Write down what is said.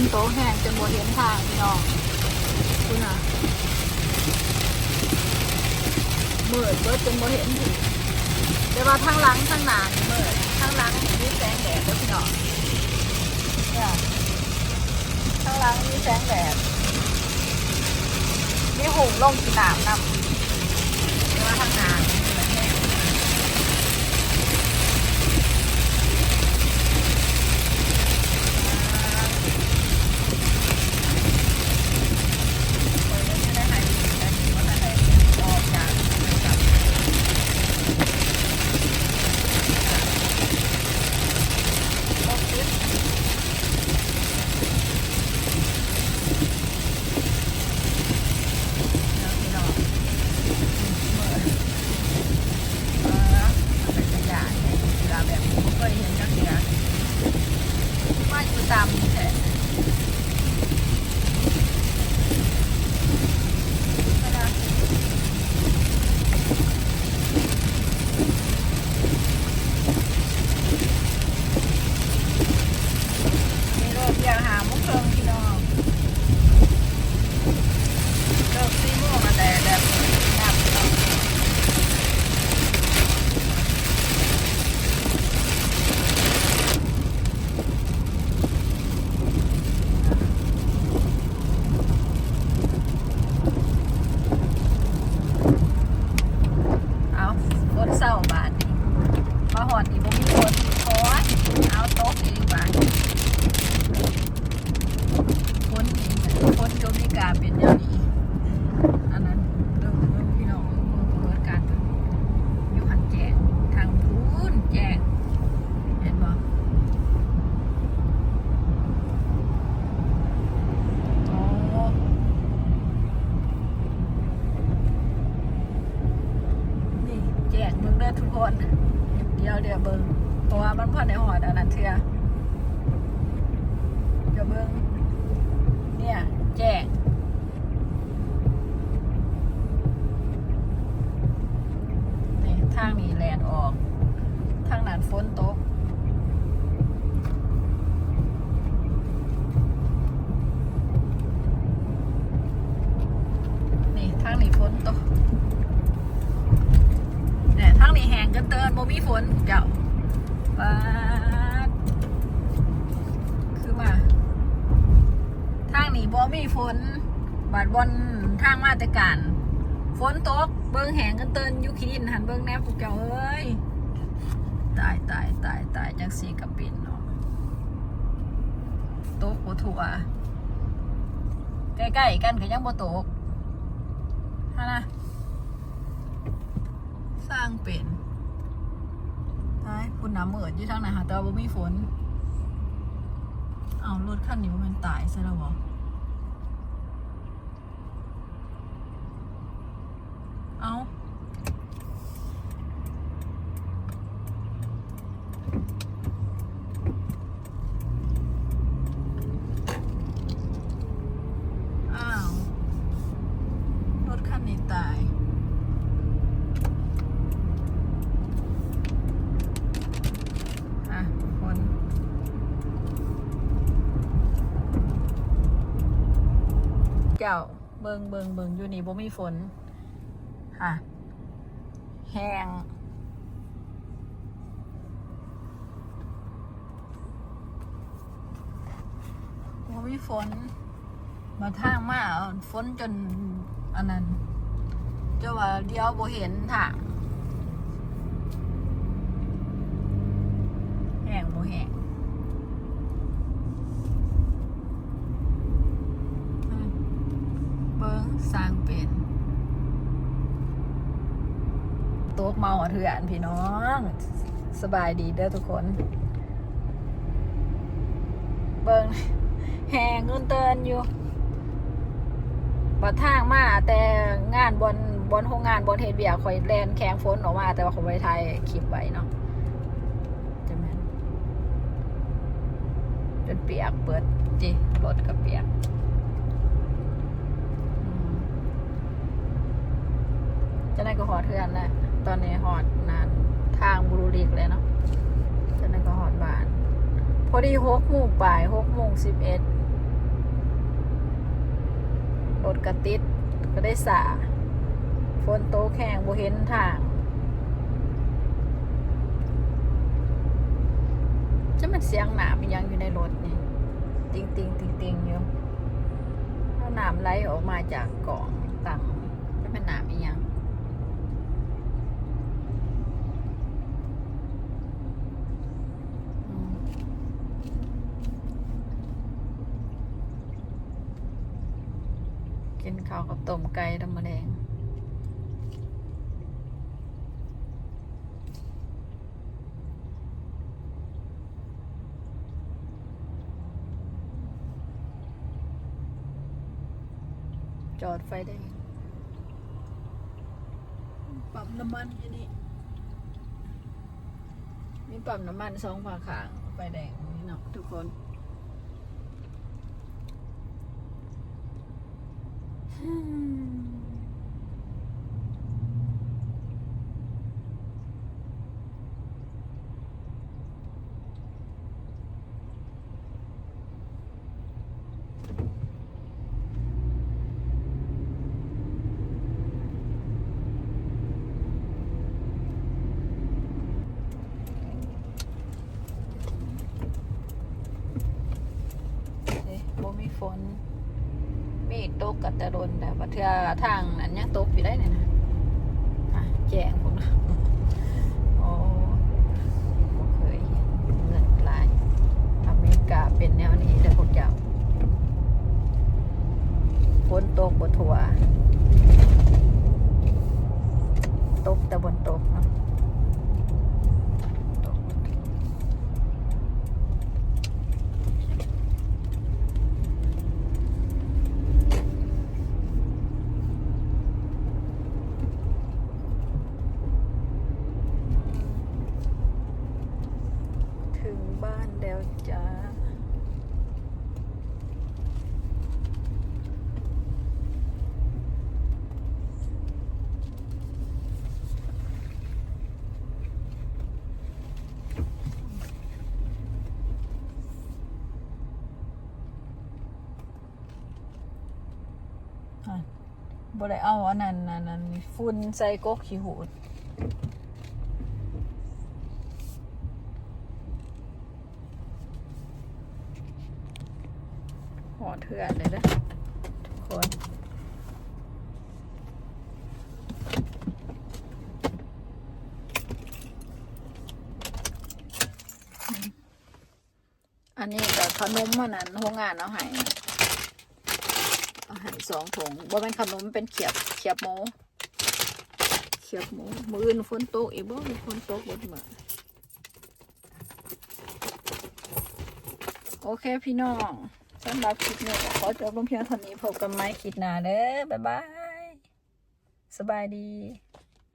นโตแห้งจนบ่เห็นทางพี่น้องคุณอะมืดเบิดจนบ่เห็นถึงแต่ว่าทางหลังทางหนานี่มืดทางหลังมีแสงแดดเด้อพี่น้องเนี่ยทางหลังมีแสงแดดมีหุ่งลงกีนามนำแต่ว่าทางหนา อทุกคน เดี๋ยวเดี๋ยวเบิ้งเพราะว่ามันพอในหอดอันนั้นเทือเดี๋ยวเบิ้งเนี่ย แจง นี่ทางนี้แลนออก ทางนั้นฝนตก นี่ทางนี้ฝนตกเนี่ยทาง นี้แห้งกันเตือนบ่มีฝนเจ้าปาดคือมาทางนี้บ่มีฝน บาดบอนทางมาต่การฝนตกเบิ่งแหงกันเตือนยุคิดินหันเบิ่งแนวพวกเจ้าเอ้ยตายตายตายตายจังสีกับปินเนาะตกบ่ทั่วใกล้ๆกันก็ยังบ่ตกฮะนะสร้างเป็น คุณน้ำเหมือดอยู่ทางไหนหาแต่ว่ามีฝน เอารถคันนี้มันตายซะแล้วบอเอาอ้าว รถคันนี้ตาย อะคน เจ้า เบิงเบิงเบิงอยู่นี่บ่มีฝนค่ะแห้งว่ามีฝน มาทางมาฝนจนอันนั้นจะว่าเดียวบ่เห็นทางแห้งบ่แห้งอืมเบิ้ง สร้างเป็นโต๊กเมาเถื่อนพี่น้อง สบายดีเด้อทุกคน เบิงแหงเงินเตือนอยู่บัดทางมาแต่งานบนบนโรงงานบนเฮดเบียคอยแลนแข่งฝนออกมา แต่ว่าเขาไปถ่ายคลิปไว้เนาะจะแม่นจนเปียกเปิดจิรถก็เปียกอืม จะได้ก็หอดเทือนแล้วตอนนี้หอดนานทางบุรุริกเลยเนาะจะได้ก็หอดบ้าน พอดีหกโมงบ่ายหกโมงสิบเอ็ดรถกระติดก็ได้สาฝนโตแข่งบ่เห็นทางจะมันเสียงหนามยังอยู่ในรถนี่ ติงติงติงติงอยู่ถ้าหนามไหลออกมาจากกล่องตังจะเป็นหนามยังอืม กินข้าวกับต้มไก่ธรรมแดงจอดไฟแดงปั๊มน้ำมันอยู่นี่มีปั๊มน้ำมันสองฝาขางไฟแดงนี่เนาะทุกคน เด้บ่มีฝน มี ตกกับต่โดนแต่ว่าเทื่อทางนั้นยังตกอยู่ได้เนี่ยนะแจ้งผมโอ้บ่เคยเงินลายอเมริกาเป็นแนวนี้เด้อพวกเจ้าฝนตกบ่ทั่วตกแต่บนตกเนาะตกบ่ทั่ว ถึงบ้านแล้วจ้า อะ บ่ได้เอาอันนั้นอันนั้นฝุ่นใส่กกขี้หูดหอเถื่อนเลยนะทุกคนอันนี้กับขนมมันนั้นโรงงานเอาให้เอาให้ สองถุงบ่เป็นขนมเป็นเขียบเขียบหมูเขียบหมูมืออื่นฝนตกอีกบ่มีฝนตกบนมาโอเคพี่น้องสำหรับคลิปนี้ขอจบลงเพียงเท่านี้พบกันใหม่คลิปหน้าเด้อบ๊ายบาย สบายดี